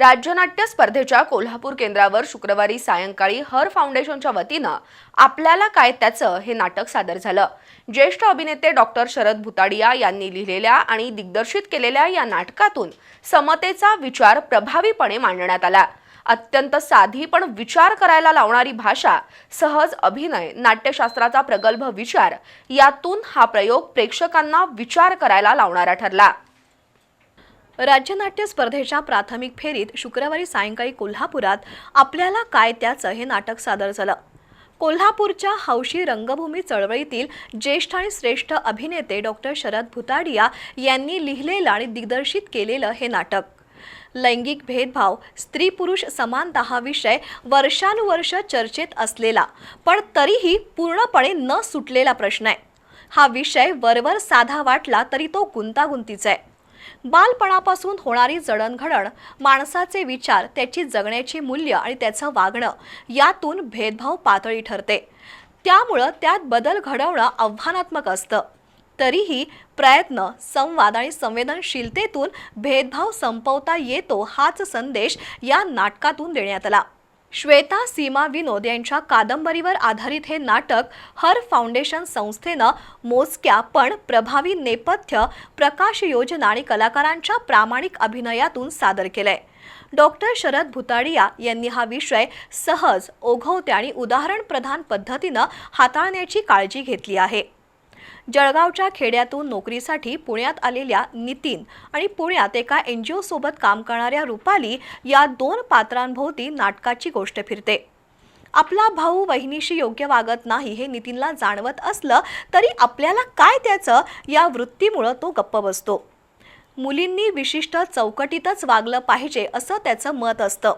राज्यनाट्य स्पर्धेच्या कोल्हापूर केंद्रावर शुक्रवारी सायंकाळी हर फाउंडेशनच्या वतीनं आपल्याला काय त्याचं हे नाटक सादर झालं. ज्येष्ठ अभिनेते डॉक्टर शरद भुताडिया यांनी लिहिलेल्या आणि दिग्दर्शित केलेल्या या नाटकातून समतेचा विचार प्रभावीपणे मांडण्यात आला. अत्यंत साधी पण विचार करायला लावणारी भाषा सहज अभिनय नाट्यशास्त्राचा प्रगल्भ विचार यातून हा प्रयोग प्रेक्षकांना विचार करायला लावणारा ठरला. राज्यनाट्य स्पर्धेच्या प्राथमिक फेरीत शुक्रवारी सायंकाळी कोल्हापुरात आपल्याला काय त्याचं हे नाटक सादर झालं. कोल्हापूरच्या हौशी रंगभूमी चळवळीतील ज्येष्ठ आणि श्रेष्ठ अभिनेते डॉक्टर शरद भुताडिया यांनी लिहिलेलं आणि दिग्दर्शित केलेलं हे नाटक. लैंगिक भेदभाव स्त्री पुरुष समानता हा विषय वर्षानुवर्ष चर्चेत असलेला पण तरीही पूर्णपणे न सुटलेला प्रश्न आहे. हा विषय वरवर साधा वाटला तरी तो गुंतागुंतीचा आहे. बालपणापासून होणारी जडणघडण माणसाचे विचार त्याची जगण्याची मूल्य आणि त्याचं वागणं यातून भेदभाव पातळी ठरते. त्यामुळं त्यात बदल घडवणं आव्हानात्मक असतं. तरीही प्रयत्न संवाद आणि संवेदनशीलतेतून भेदभाव संपवता येतो हाच संदेश या नाटकातून देण्यात आला. श्वेता सीमा विनोद यांच्या कादंबरीवर आधारित हे नाटक हर फाउंडेशन संस्थेनं मोजक्या पण प्रभावी नेपथ्य प्रकाश योजना आणि कलाकारांच्या प्रामाणिक अभिनयातून सादर केलंय. डॉक्टर शरद भुताडिया यांनी हा विषय सहज ओघवत्या आणि उदाहरणप्रधान पद्धतीनं हाताळण्याची काळजी घेतली आहे. जळगावच्या खेड्यातून नोकरीसाठी पुण्यात आलेल्या नितीन आणि पुण्यात एका एन जी सोबत काम करणाऱ्या रुपाली या दोन पात्रांभोवती नाटकाची गोष्ट फिरते. आपला भाऊ वहिनीशी योग्य वागत नाही हे नितीनला जाणवत असलं तरी आपल्याला काय त्याचं? या वृत्तीमुळं तो गप्प बसतो. मुलींनी विशिष्ट चौकटीतच वागलं पाहिजे असं त्याचं मत असतं.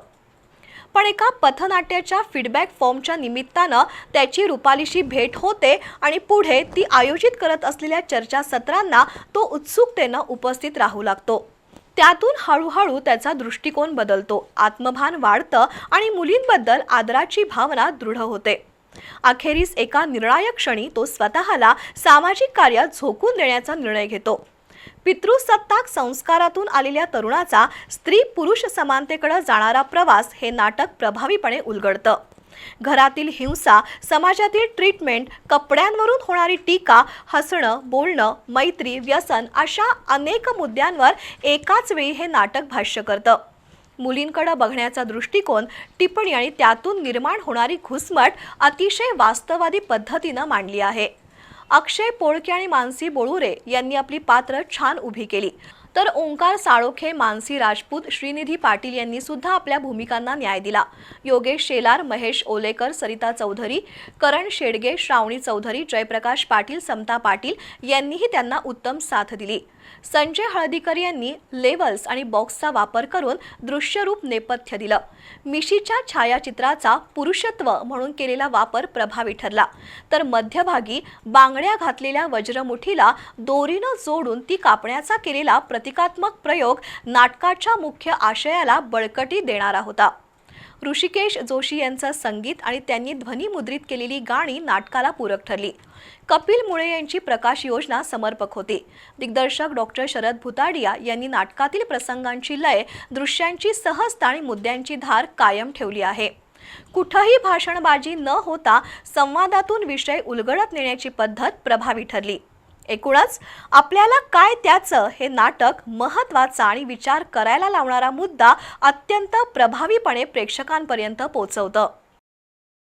पण एका पथनाट्याच्या फीडबॅक फॉर्मच्या निमित्तानं त्याची रुपालीशी भेट होते आणि पुढे ती आयोजित करत असलेल्या चर्चासत्रांना तो उत्सुकतेनं उपस्थित राहू लागतो. त्यातून हळूहळू त्याचा दृष्टिकोन बदलतो आत्मभान वाढतं आणि मुलींबद्दल आदराची भावना दृढ होते. अखेरीस एका निर्णायक क्षणी तो स्वतःला सामाजिक कार्यात झोकून देण्याचा निर्णय घेतो. पितृसत्ताक संस्कारातून आलेल्या तरुणाचा स्त्री पुरुष समानतेकडे जाणारा प्रवास हे नाटक प्रभावीपणे उलगडतं. घरातील हिंसा समाजातील ट्रीटमेंट कपड्यांवरून होणारी टीका हसणं बोलणं मैत्री व्यसन अशा अनेक मुद्द्यांवर एकाच वेळी हे नाटक भाष्य करतं. मुलींकडे बघण्याचा दृष्टिकोन टिप्पणी आणि त्यातून निर्माण होणारी घुसमट अतिशय वास्तववादी पद्धतीनं मांडली आहे. अक्षय पोळके आणि मानसी बोळुरे यांनी आपली पात्र छान उभी केली. तर ओंकार साळोखे मानसी राजपूत श्रीनिधी पाटील यांनी सुद्धा आपल्या भूमिकांना न्याय दिला. योगेश शेलार महेश ओलेकर सरिता चौधरी करण शेडगे श्रावणी चौधरी जयप्रकाश पाटील समता पाटील यांनीही त्यांना उत्तम साथ दिली. संजय हळदीकर यांनी लेवल्स आणि बॉक्सचा वापर करून दृश्यरूप नेपथ्य दिलं. मिशीच्या छायाचित्राचा पुरुषत्व म्हणून केलेला वापर प्रभावी ठरला. तर मध्यभागी बांगड्या घातलेल्या वज्रमुठीला दोरीनं जोडून ती कापण्याचा केलेला प्रतिकात्मक प्रयोग नाटकाच्या मुख्य आशयाला बळकटी देणारा होता. ऋषिकेश जोशी यांचं संगीत आणि त्यांनी ध्वनिमुद्रित केलेली गाणी नाटकाला पूरक ठरली. कपिल मुळे यांची प्रकाश योजना समर्पक होती. दिग्दर्शक डॉक्टर शरद भुताडिया यांनी नाटकातील प्रसंगांची लय दृश्यांची सहजता आणि मुद्द्यांची धार कायम ठेवली आहे. कुठंही भाषणबाजी न होता संवादातून विषय उलगडत नेण्याची पद्धत प्रभावी ठरली. एकूणच आपल्याला काय त्याचं हे नाटक महत्त्वाचा आणि विचार करायला लावणारा मुद्दा अत्यंत प्रभावीपणे प्रेक्षकांपर्यंत पोचवतं.